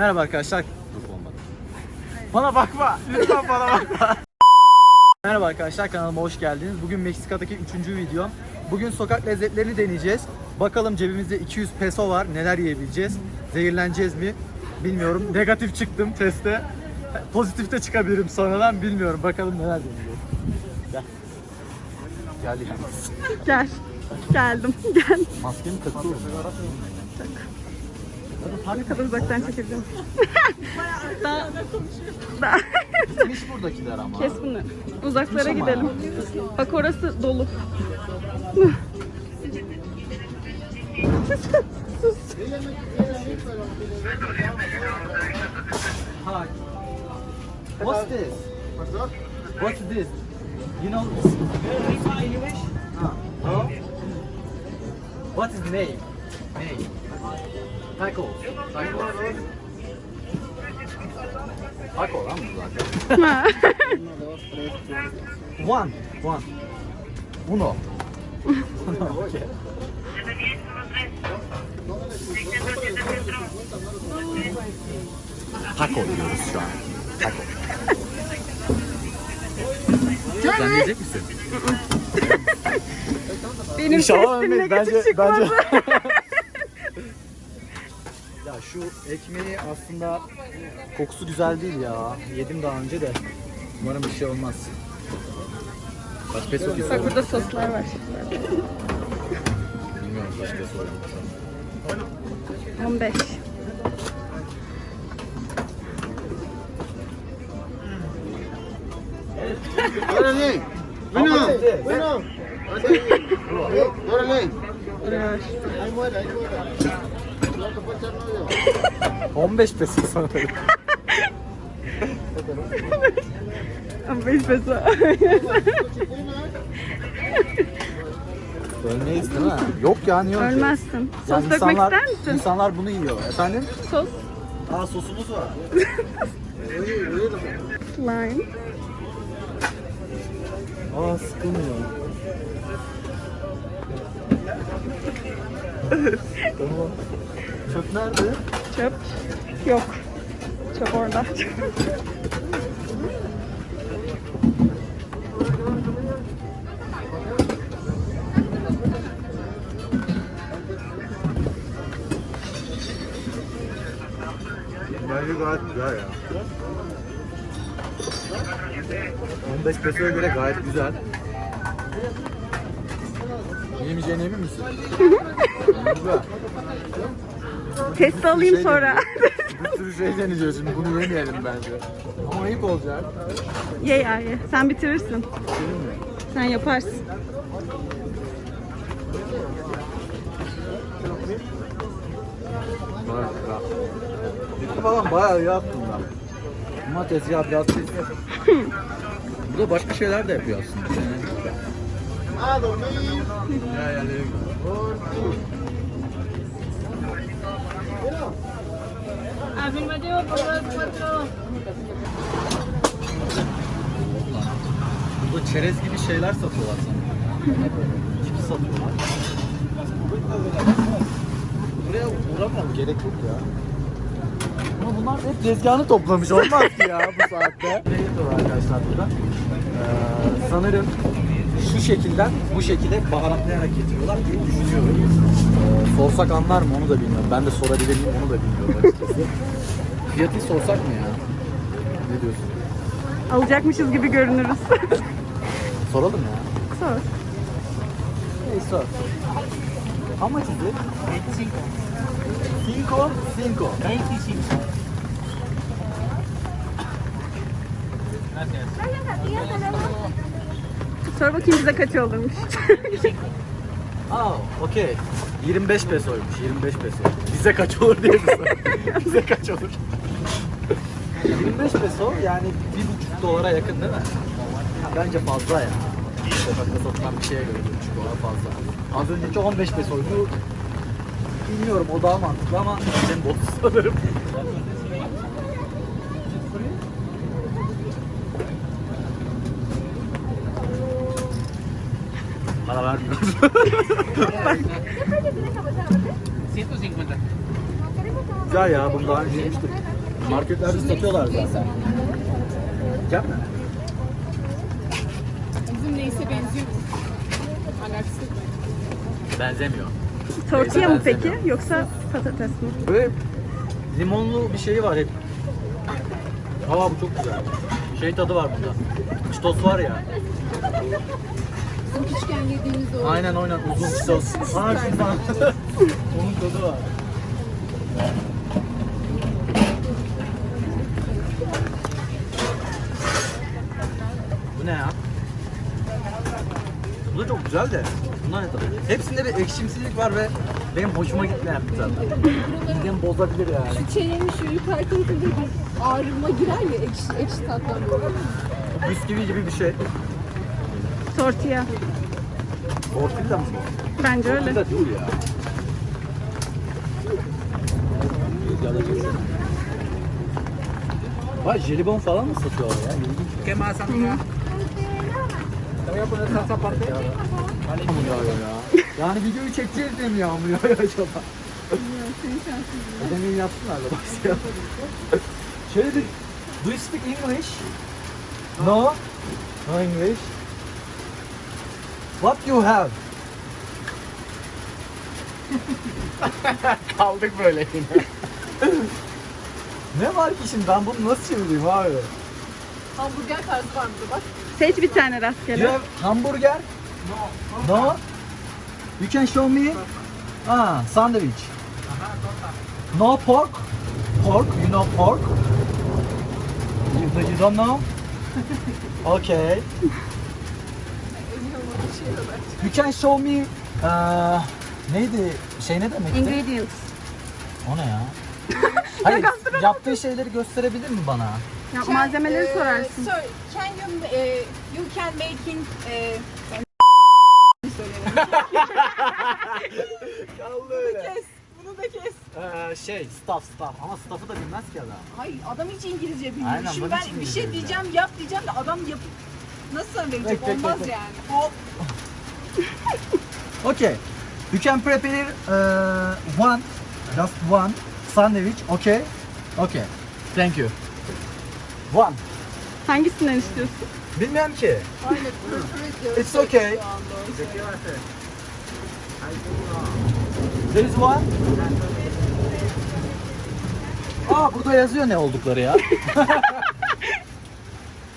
Merhaba arkadaşlar. Dur olmadı. Bana bakma. Lütfen bana bakma. Merhaba arkadaşlar kanalıma hoş geldiniz. Bugün Meksika'daki 3. videom. Bugün sokak lezzetlerini deneyeceğiz. Bakalım cebimizde 200 peso var. Neler yiyebileceğiz? Zehirleneceğiz mi? Bilmiyorum. Negatif çıktım testte. Pozitif de çıkabilirim sonradan bilmiyorum. Bakalım neler deneyeceğiz. Gel. Geldik. Gel. Geldim. Gel. Maskemi takıyorum. Ne kadar uzaktan çekebilirim. daha, daha. Bitmiş buradakiler ama. Kes bunu. Uzaklara Ama. gidelim. Bak orası dolu. Hi. What's this? What's this? You know English? Ah, no? What is name? Name. Taco. Taco. Taco lan bu zaten. One. One. Uno. okay. Taco diyoruz şu an. Taco. Sen yiyecek misin? Benim İnşallah ölmeyiz. negatif Bence, çıkmadı. bence. Şu ekmeği aslında kokusu güzel değil ya. Yedim daha önce de. Umarım bir şey olmaz. Kaç peso ki Bak burada soslar var. Bilmiyorum kaç peso oymuş. 15. Órale, bueno, bueno. Órale. Ahí muere, ahí muere. 15 peso sanırım. 15 peso. Ölmeyiz değil mi? Yok ya niye öleceğiz? Ölmezsin. Sos dökmek insanlar, ister misin? insanlar bunu yiyor. Efendim? Sos. Aa sosumuz var. Lime. Aa sıkılmıyor. tamam. Çöp nerede? Çöp. Yok. Çöp orada. Bence gayet güzel ya. 15 pesoya göre gayet güzel. Yemeyeceğine emin misin? güzel. Test alayım Şey sonra. Bir sürü şey deneyeceğiz şimdi bunu yemeyelim bence. Ama ayıp olacak. ye ya ye. Sen bitirirsin. Sen yaparsın. Bitti falan bayağı iyi aslında. Ama tezgah biraz. Bu da başka şeyler de yapıyor aslında. Ya yani Cuatro. Burada çerez gibi şeyler satıyorlar sana. Cips satıyorlar. Buraya uğramam gerek yok ya. Ama bunlar hep tezgahını toplamış olmaz ki ya bu saatte. Ne yapıyorlar arkadaşlar burada? Ee, sanırım şu şekilden bu şekilde baharatlayarak getiriyorlar diye düşünüyorum. Ee, sorsak anlar mı onu da bilmiyorum. Ben de sorabilir miyim onu da bilmiyorum açıkçası. Fiyatı sorsak mı ya? Ne diyorsun? Alacakmışız gibi görünürüz. Soralım ya. Sor. Hey, sir. How much is it? 25. Cinco? Cinco. 25. Sor bakayım bize kaç olurmuş. Oh, okay. 25 pesoymuş, 25 peso. Bize kaç olur diye bir soru. Bize kaç olur? 25 peso yani 1,5 dolara yakın değil mi? Ha, bence fazla ya. Sokakta satılan bir şeye göre 1,5 dolar fazla. Az önceki 15 pesoydu. Bilmiyorum o daha mantıklı ama benim bot sanırım. Para vermiyoruz. Sí, güzel ya. Bunu daha önce yemiştim. Marketlerde satıyorlar zaten. Yapma. Bizim neyse benziyor. Alakası yok. Benzemiyor. Tortilla mı peki yoksa patates mi? Böyle limonlu bir şeyi var hep. Aa bu çok güzel. Şey tadı var bunda. Çitos var ya. Bizim küçükken yediğimiz o. Aynen aynen uzun çitos. Aa şundan. Onun tadı var. Bu ne ya? Bu da çok güzel de. Bunlar ne tadı? Hepsinde bir ekşimsilik var ve benim hoşuma gitmeyen bir tadı. Midemi bozabilir yani. Şu çenenin şu yukarı tarafında bir ağrıma girer ya ekşi, ekşi tatlı böyle. Bisküvi gibi bir şey. Tortilla. Tortilla mı? Bence öyle. Tortilla değil ya. Vay jelibon falan mı satıyorlar ya? İlginç. ¿Qué más, amiga? Te voy a poner salsa aparte. Yağmur yağıyor ya. Yani videoyu çekeceğiz diye mi yağmur yağıyor acaba? Demin yaptılar da bak. Şöyle bir Do you speak English? No? No English? What you have? Kaldık böyle yine. Ne var ki şimdi ben bunu nasıl çevireyim abi? Hamburger tarzı var burada bak. Seç bir tane You rastgele. have hamburger? No. No? You can show me? Ah, sandwich. No pork? Pork? You know pork? You, you don't know? Okay. You can show me uh, neydi? Şey ne demekti? Ingredients. O ne ya? Hayır, yaptığı şeyleri gösterebilir mi bana? Ya, malzemeleri Ee, sorarsın. So, can you, eh, you can making eh, Kaldı öyle. kes. Bunu da kes. Ee, şey, staff staff ama staff'ı da bilmez ki adam. Hayır adam hiç İngilizce bilmiyor. Aynen, Şimdi ben bir İngilizce şey diyeceğim yap diyeceğim de adam yapıp nasıl verecek Bek, bek, olmaz bek, bek. yani. Hop. Okay. You can prepare uh, one, just one sandwich. Okay. Okay. Thank you. One. Hangisinden istiyorsun? Bilmiyorum ki. It's okay. There is one. Aa burada yazıyor ne oldukları ya.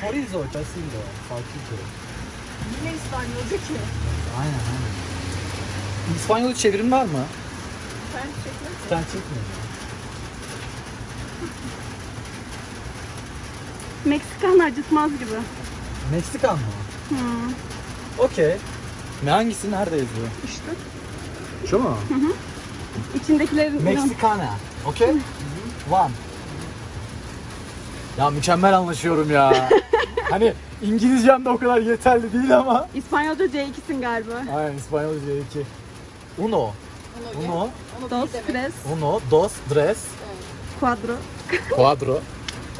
Chorizo, chorizo, salchicho. Yine İspanyolca ki. Aynen aynen. İspanyolca çevirim var mı? Sen çekme. Sen çekmiyor. Meksikan acıtmaz gibi. Meksikan mı? Hmm, Okey. Ne hangisi nerede yazıyor? işte. Şu mu? İçindekilerin Meksikana. Okey? One. Ya mükemmel anlaşıyorum ya. hani İngilizcem de o kadar yeterli değil ama. İspanyolca C2'sin galiba. Aynen İspanyolca 2. Uno. Uno. Dos, tres, Uno. Dos. Tres. cuatro. Cuatro.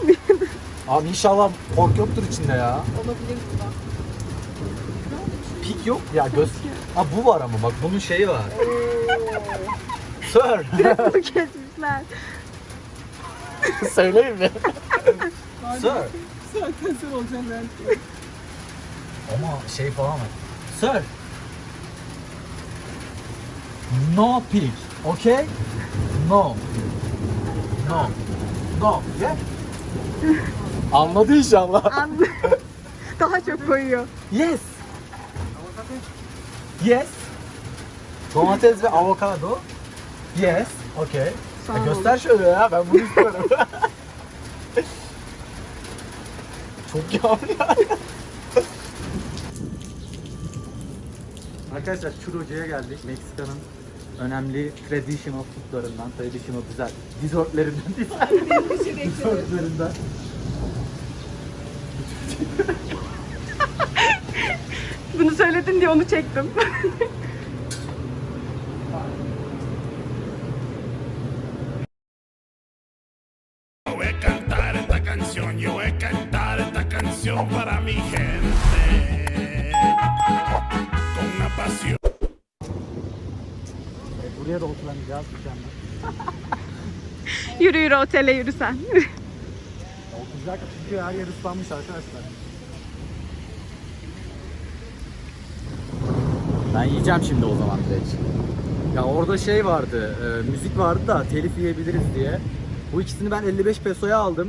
Abi inşallah pork yoktur içinde ya. Olabilir bu da. Pik yok ya göz. Ha bu var ama bak bunun şeyi var. Sir. Bunu kesmişler. Söyleyeyim mi? Sir. Sen kanser olacaksın ben. Ama şey falan var. Sir. No pig. Okay? No. No. No. Yeah? Anladı inşallah. An- Daha çok koyuyor. Yes. Yes. Domates ve avokado. Yes. Okay. Sağ Ya ol. göster şöyle ya ben bunu istiyorum. Çok yağmur ya. Arkadaşlar Churro'cuya geldik. Meksika'nın önemli traditional foodlarından, traditional güzel dessertlerinden, dessertlerinden. Bunu söyledin diye onu çektim. Yo voy a cantar esta canción, yo voy a cantar esta canción para mi gente. Con una pasión. Buraya da oturacağız mükemmel. yürü yürü otele yürü sen. Oturacak çünkü her yer ıslanmış arkadaşlar. Ben yiyeceğim şimdi o zaman direkt. Ya orada şey vardı, e, müzik vardı da telif yiyebiliriz diye. Bu ikisini ben 55 pesoya aldım.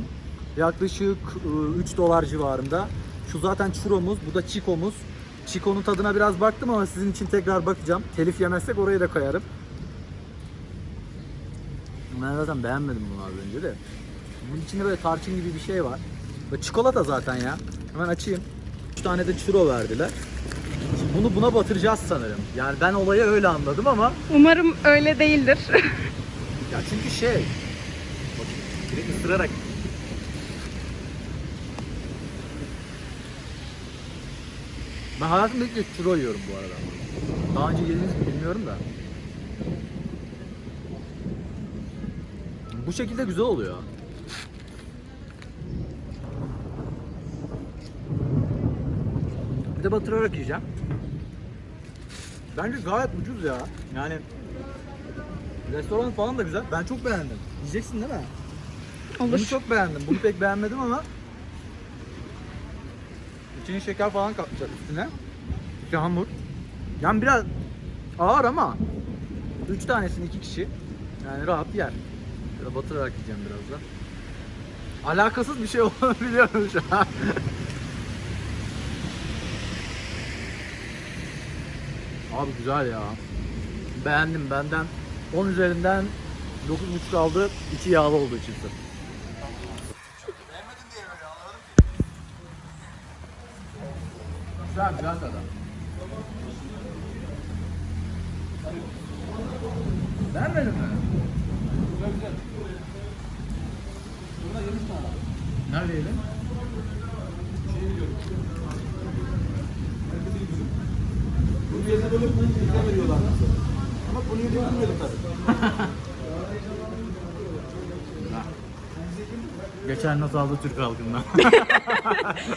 Yaklaşık e, 3 dolar civarında. Şu zaten churromuz, bu da chico'muz. Chico'nun tadına biraz baktım ama sizin için tekrar bakacağım. Telif yemezsek oraya da koyarım. Ben zaten beğenmedim bunu az önce de. Bunun içinde böyle tarçın gibi bir şey var. Ve çikolata zaten ya. Hemen açayım. 3 tane de churro verdiler. Bunu buna batıracağız sanırım. Yani ben olayı öyle anladım ama Umarım öyle değildir. ya çünkü şey bak, direkt ısırarak Ben hayatımda ilk kez churro yiyorum bu arada. Daha önce yediniz mi bilmiyorum da. Bu şekilde güzel oluyor. Bir de batırarak yiyeceğim. Bence gayet ucuz ya. Yani restoran falan da güzel. Ben çok beğendim. Yiyeceksin değil mi? Bunu Olur. çok beğendim. Bunu pek beğenmedim ama içine şeker falan katmışlar üstüne. İşte hamur. Yani biraz ağır ama 3 tanesini iki kişi yani rahat yer. Şöyle batırarak yiyeceğim biraz da. Alakasız bir şey olduğunu biliyorum şu an. Abi güzel ya. Beğendim benden 10 üzerinden 9.5 aldı. İçi yağlı olduğu için sırf. Güzel güzel tadı. Beğenmedin mi? Nerede yedin? Bunun yerine böyle bunu bize veriyorlar. Ama bunu yediğimi bilmiyordum tabii. Geçen not aldı Türk halkından.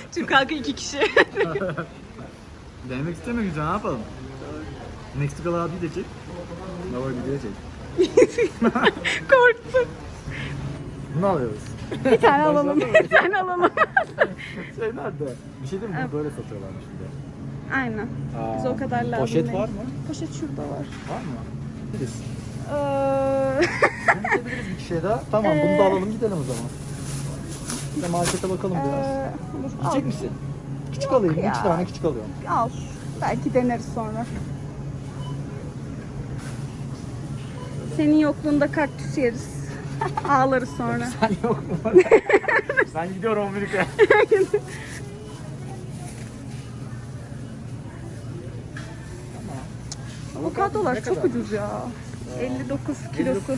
Türk halkı iki kişi. Denemek istemiyor ne yapalım? Meksikalı abi de çek. Baba video çek. Korktum. Bunu alıyoruz. Bir tane alalım. Bir tane alalım. Şey nerede? Bir şey değil mi? Bunu böyle satıyorlarmış bir de. Aynen. Aa, Biz o kadar lazım Poşet değil. var mı? Poşet şurada var. Var mı? Biliriz. Ee, bir şey daha. Tamam bunu da alalım gidelim o zaman. De markete bakalım biraz. ee, al. Yiyecek misin? Küçük alayım. ya. İki tane küçük alıyorum. Al. Belki deneriz sonra. Senin yokluğunda kaktüs yeriz. Ağlarız sonra. Sen yok mu? ben gidiyorum Amerika'ya. Avokadolar çok ucuz ya. 59 kilosu.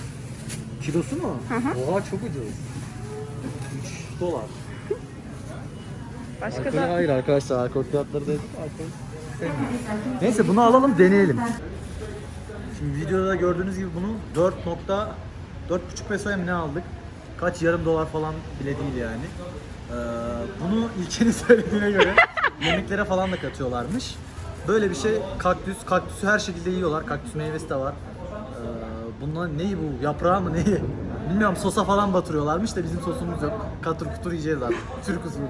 Kilosu mu? Hı hı. Oha çok ucuz. 3 dolar. Başka Alkol da hayır arkadaşlar alkol fiyatları da alkol. Neyse bunu alalım deneyelim. Şimdi videoda gördüğünüz gibi bunu 4 nokta 4,5 pesoya mı ne aldık? Kaç yarım dolar falan bile değil yani. Ee, bunu ilkeni söylediğine göre yemeklere falan da katıyorlarmış. Böyle bir şey kaktüs, kaktüsü her şekilde yiyorlar. Kaktüs meyvesi de var. Ee, bunlar neyi bu? Yaprağı mı neyi? Bilmiyorum sosa falan batırıyorlarmış da bizim sosumuz yok. Katır kutur yiyeceğiz artık. Türk usulü.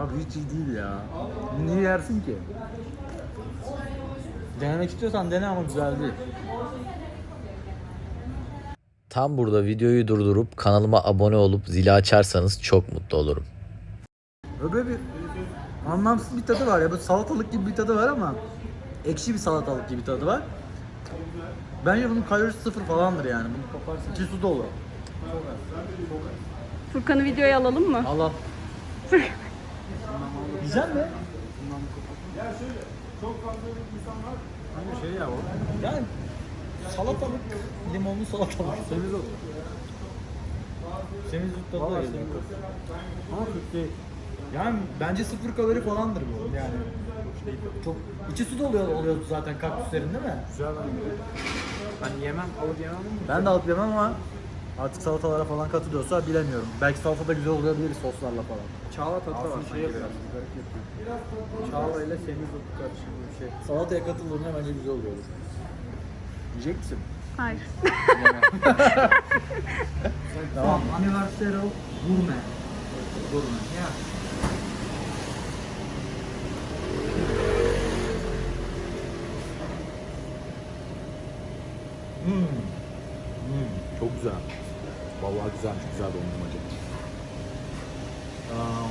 Abi hiç iyi değil ya. Niye yersin ki? Denemek istiyorsan dene ama güzel değil. Tam burada videoyu durdurup kanalıma abone olup zili açarsanız çok mutlu olurum. Böyle bir anlamsız bir tadı var ya. Böyle salatalık gibi bir tadı var ama ekşi bir salatalık gibi tadı var. Bence bunun kalorisi sıfır falandır yani. Bunu kaparsın. İki su dolu. Furkan'ı videoya alalım mı? Allah. Yiyecek mi? Hangi şey ya o? Yani salatalık, limonlu salatalık. Semiz olur. Semiz tadı da geliyor. Ama Türk değil. Yani bence sıfır kalori falandır bu yani. Çok içi su dolu oluyor zaten kaktüslerin değil mi? Güzel ben Ben yemem, alıp yemem ama. Ben de alıp yemem ama Artık salatalara falan katılıyorsa bilemiyorum. Belki salata da güzel olabilir soslarla falan. Çağla da var. Şey şey. Çağla ile semizotu karışık bir şey. Salataya katıldığında bence güzel oluyordur. Yiyecek misin? Hayır. Tamam. Anniversary gurme. Gurme. Ya. Hmm. Hmm. Çok güzel. Vallahi güzelmiş. Güzel dondurmacı. Um,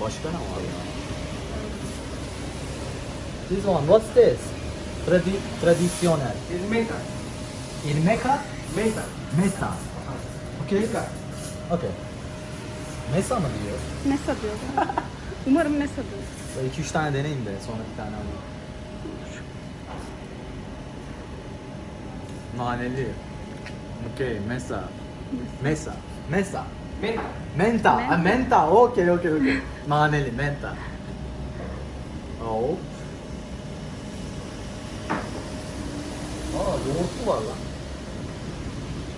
başka ne var ya? This one, what's this? Tradi tradisyonel. It's meta. İlmeka? Meta. Mesa. Okay. Okay. Mesa mı diyor? Mesa diyor. Umarım Mesa diyor. Böyle iki üç tane deneyeyim de sonra bir tane alayım. Naneli. Okay, mesa. Mesa. Mesa. Meta. Menta. Ha, menta. Okey, okey, okey. Naneli, menta. Oh. Aa, yoğurtlu var lan.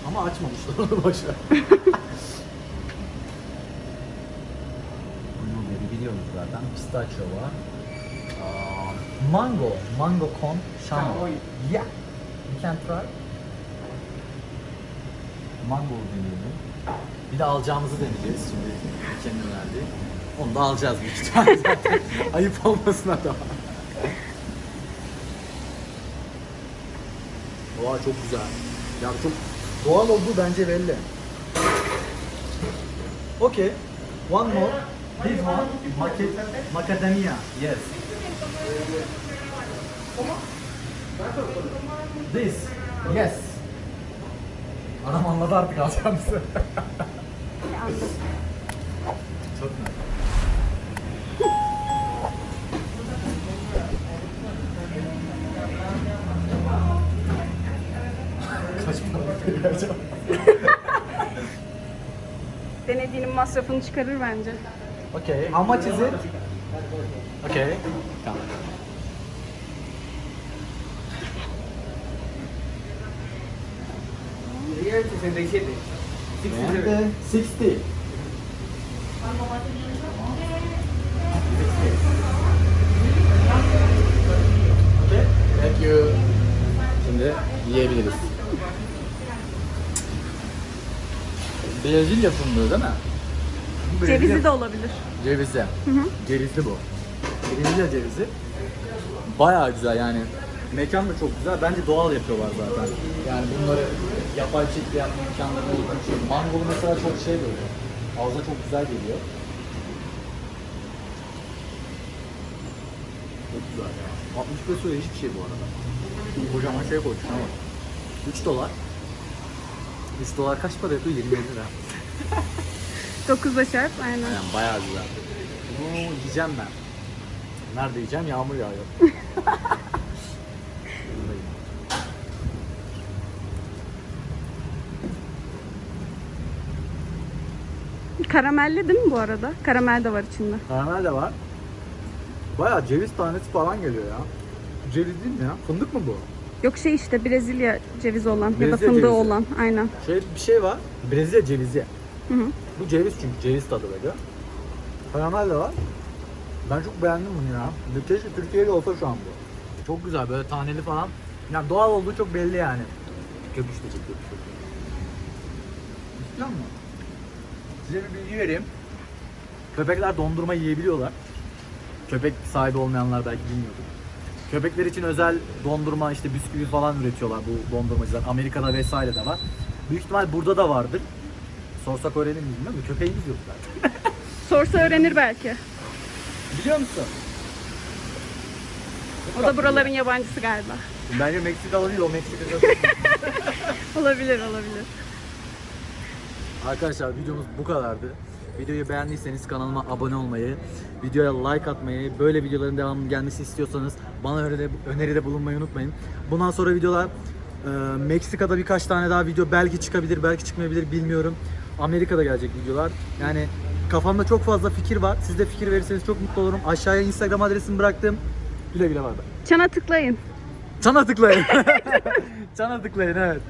Ama açmamışlar onu boşver. Blueberry biliyoruz zaten. Pistachio var. Aa, mango. Mango con. Chamoy. Yeah. You can try. Mango deneyelim. Bir de alacağımızı deneyeceğiz şimdi. Kendi verdi. Onu da alacağız büyük ihtimalle. Ayıp olmasın adama. Oha çok güzel. Ya çok doğal olduğu bence belli. Okay. One more. This one. Maca- macadamia. Yes. This. Yes. Adam anladı artık alacağımızı. Çok güzel. Kaç para vereceğim? Denediğinin masrafını çıkarır bence. Okay. How much is it? Okay. Come. Sería el 67. 67. And 60. Okay. Thank you. Şimdi yiyebiliriz. Brezilya fındığı değil mi? Cevizi de olabilir. Cevizi. Cevizli bu. Brezilya cevizi. Bayağı güzel yani. Mekan da çok güzel. Bence doğal yapıyorlar zaten. Yani bunları yapay şekilde yapma imkanları olduğu için. Mangolu mesela çok şey böyle. Ağza çok güzel geliyor. Çok güzel ya. 60 pesoya hiçbir şey bu arada. Kocaman şey koymuş ama. 3 dolar. 3 dolar kaç para yapıyor? 27 lira. 9'da çarp aynen. Yani bayağı güzel. Bunu yiyeceğim ben. Nerede yiyeceğim? Yağmur yağıyor. Karamelli değil mi bu arada? Karamel de var içinde. Karamel de var. Bayağı ceviz tanesi falan geliyor ya. Ceviz değil mi ya? Fındık mı bu? Yok şey işte Brezilya cevizi olan ya da Brezilya fındığı cevizi. olan. Aynen. Şey bir şey var. Brezilya cevizi. Hı hı. Bu ceviz çünkü ceviz tadı böyle. Karamel de var. Ben çok beğendim bunu ya. Keşke Türkiye'de olsa şu an bu. Çok güzel böyle taneli falan. Yani doğal olduğu çok belli yani. Köpüş de çekiyor. İstiyor musun? Size bir bilgi vereyim. Köpekler dondurma yiyebiliyorlar. Köpek sahibi olmayanlar belki bilmiyordur. Köpekler için özel dondurma işte bisküvi falan üretiyorlar bu dondurmacılar. Amerika'da vesaire de var. Büyük ihtimal burada da vardır. Sorsak öğrenir miyiz bilmiyorum da köpeğimiz yok zaten. Sorsa öğrenir belki. Biliyor musun? O da buraların yabancısı galiba. Bence Meksikalı değil o Meksika'da. Olabilir olabilir. Arkadaşlar videomuz bu kadardı. Videoyu beğendiyseniz kanalıma abone olmayı, videoya like atmayı, böyle videoların devamlı gelmesi istiyorsanız bana öneride, öneride bulunmayı unutmayın. Bundan sonra videolar e, Meksika'da birkaç tane daha video belki çıkabilir, belki çıkmayabilir bilmiyorum. Amerika'da gelecek videolar. Yani kafamda çok fazla fikir var. Siz de fikir verirseniz çok mutlu olurum. Aşağıya Instagram adresimi bıraktım. Güle güle var. Çana tıklayın. Çana tıklayın. Çana tıklayın evet.